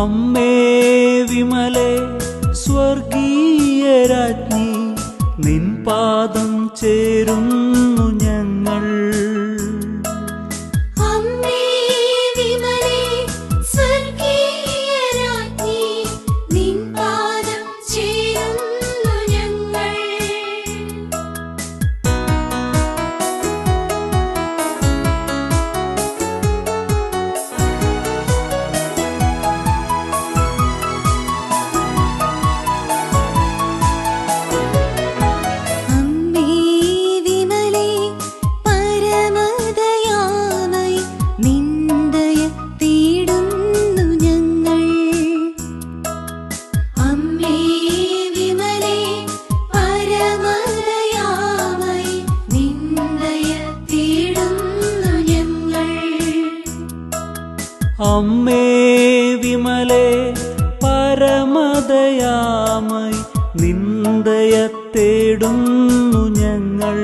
അമ്മേ വിമലെ സ്വർഗീയ രാജ്ഞി നിൻ പാദം ചേരുന്നു. അമ്മേ വിമലേ പരമദയാമൈ നിന്ദയ തേടുന്നു ഞങ്ങൾ.